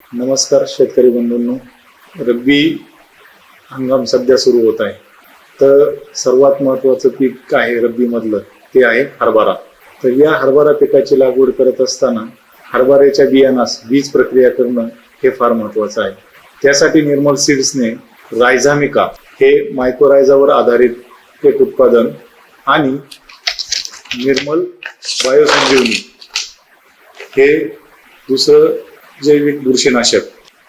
नमस्कार शेतकरी बंधूंनो. रब्बी हंगाम सध्या सुरू होत आहे. तर सर्वात महत्वाचं पीक आहे रब्बीमधलं? ते आहे हरभरा. तर या हरभरा पिकाची लागवड करत असताना हरभऱ्याच्या बियाणास बीज प्रक्रिया करणं हे फार महत्वाचं आहे. त्यासाठी निर्मल सीड्सने रायझामिका हे मायक्रोरायझावर आधारित एक उत्पादन आणि निर्मल बायोसंजीवनी हे दुसरं जैविक बुरशीनाशक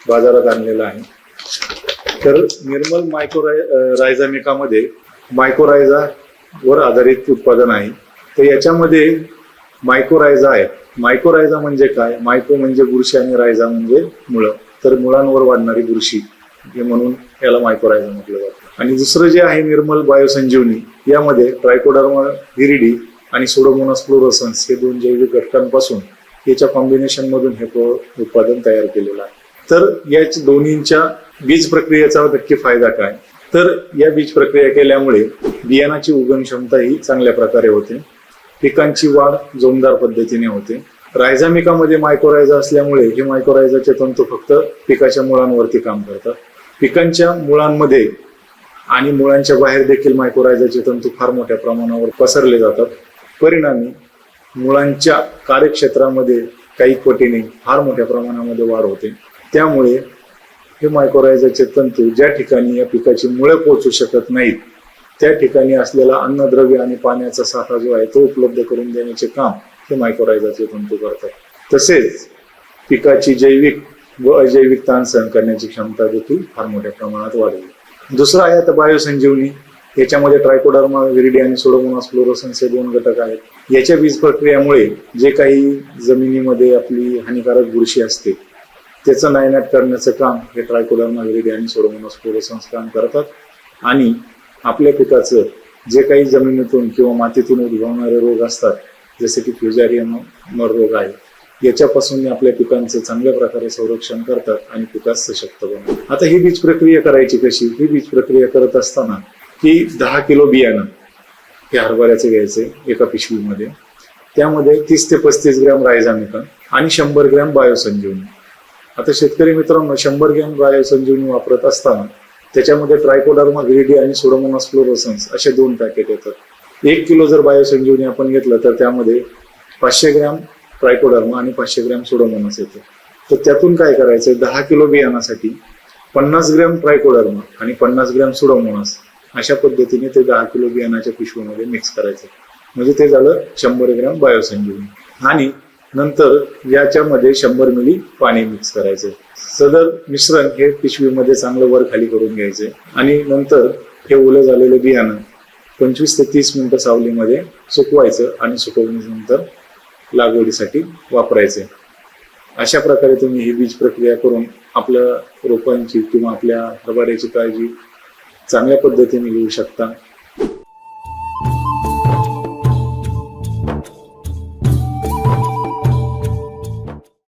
बाजारात आणलेलं आहे. तर निर्मल मायक्रोराय रायझामिकामध्ये मायक्रोरायझा वर आधारित उत्पादन आहे. तर याच्यामध्ये मायक्रोरायझा आहे. मायक्रोरायझा म्हणजे काय? मायक्रो म्हणजे बुरशी आणि रायझा म्हणजे मुळं. तर मुळांवर वाढणारी बुरशी हे म्हणून याला मायक्रोरायझा म्हटलं जातं. आणि दुसरं जे आहे निर्मल बायोसंजीवनी यामध्ये ट्रायकोडर्मा हिरिडी आणि सोडोमोनास फ्लोरोसन्स हे दोन जैविक घटकांपासून याच्या कॉम्बिनेशन मधून हे उत्पादन तयार केलेलं आहे. तर या दोन्हींच्या बीज प्रक्रियेचा नक्की फायदा काय? तर या बीज प्रक्रिया केल्यामुळे बियाणाची उगम क्षमता ही चांगल्या प्रकारे होते. पिकांची वाढ जोमदार पद्धतीने होते. रायझामिकामध्ये मायक्रोरायझा असल्यामुळे हे मायक्रोरायझाचे तंतू फक्त पिकाच्या मुळांवरती काम करतात. पिकांच्या मुळांमध्ये आणि मुळांच्या बाहेर देखील मायक्रोरायझाचे तंतू फार मोठ्या प्रमाणावर पसरले जातात. परिणामी मुळांच्या कार्यक्षेत्रामध्ये काही पटीने फार मोठ्या प्रमाणामध्ये वाढ होते. त्यामुळे हे मायक्रोरायझरचे तंतू ज्या ठिकाणी या पिकाची मुळे पोहोचू शकत नाहीत त्या ठिकाणी असलेला अन्नद्रव्य आणि पाण्याचा साठा जो आहे तो उपलब्ध करून देण्याचे काम हे मायक्रोरायझरचे तंतू करतात. तसेच पिकाची जैविक व अजैविक ताण सहन करण्याची क्षमता देखील फार मोठ्या प्रमाणात वाढली. दुसरा आहे आता बायोसंजीवनी. याच्यामध्ये ट्रायकोडर्मा विरिडी आणि सोडोमोनास फ्लोरोसन्स हे दोन घटक आहेत. याच्या वीज प्रक्रियामुळे जे काही जमिनीमध्ये आपली हानिकारक बुरशी असते त्याचं नायनाट करण्याचं काम हे ट्रायकोडर्मा विरिडी आणि सोडोमोनास फ्लोरोसन्स काम करतात. आणि आपल्या पिकाचं जे काही जमिनीतून किंवा मातीतून उद्भवणारे रोग असतात जसे की फ्युजारियम मर रोग आहे याच्यापासून आपल्या पिकांचं चांगल्या प्रकारे संरक्षण करतात आणि पिकास सशक्त बनवतात. आता ही बीज प्रक्रिया करायची कशी? ही बीज प्रक्रिया करत असताना की दहा किलो बियाणं हे हरभऱ्याचे घ्यायचे एका पिशवीमध्ये. त्यामध्ये तीस ते पस्तीस ग्रॅम रायझामिकन आणि शंभर ग्रॅम बायोसंजीवनी. आता शेतकरी मित्रांनो शंभर ग्रॅम बायोसंजीवनी वापरत असताना त्याच्यामध्ये ट्रायकोडर्मा व्हिरिडी आणि सोडोमोनास फ्लोरोसन्स असे दोन पॅकेट येतात. एक किलो जर बायोसंजीवनी आपण घेतलं तर त्यामध्ये पाचशे ग्रॅम ट्रायकोडर्मा आणि पाचशे ग्रॅम सोडोमोनास येतं. तर त्यातून काय करायचं? दहा किलो बियाणासाठी पन्नास ग्रॅम ट्रायकोडर्मा आणि पन्नास ग्रॅम सुडोमोनास अशा पद्धतीने ते दहा किलो बियाणाच्या पिशवीमध्ये मिक्स करायचं. म्हणजे ते झालं शंभर ग्रॅम बायोसंजीवनी. आणि नंतर याच्यामध्ये शंभर मिली पाणी मिक्स करायचं. सदर मिश्रण हे पिशवीमध्ये चांगलं वर खाली करून घ्यायचे. आणि नंतर हे ओलं झालेलं बियाणं पंचवीस ते तीस मिनिटं सावलीमध्ये सुकवायचं आणि सुकवल्यानंतर लागवडीसाठी वापरायचे. अशा प्रकारे तुम्ही ही बीज प्रक्रिया करून आपल्या रोपांची किंवा आपल्या हरभऱ्याची काळजी चांगल्या पद्धतीने घेऊ शकता.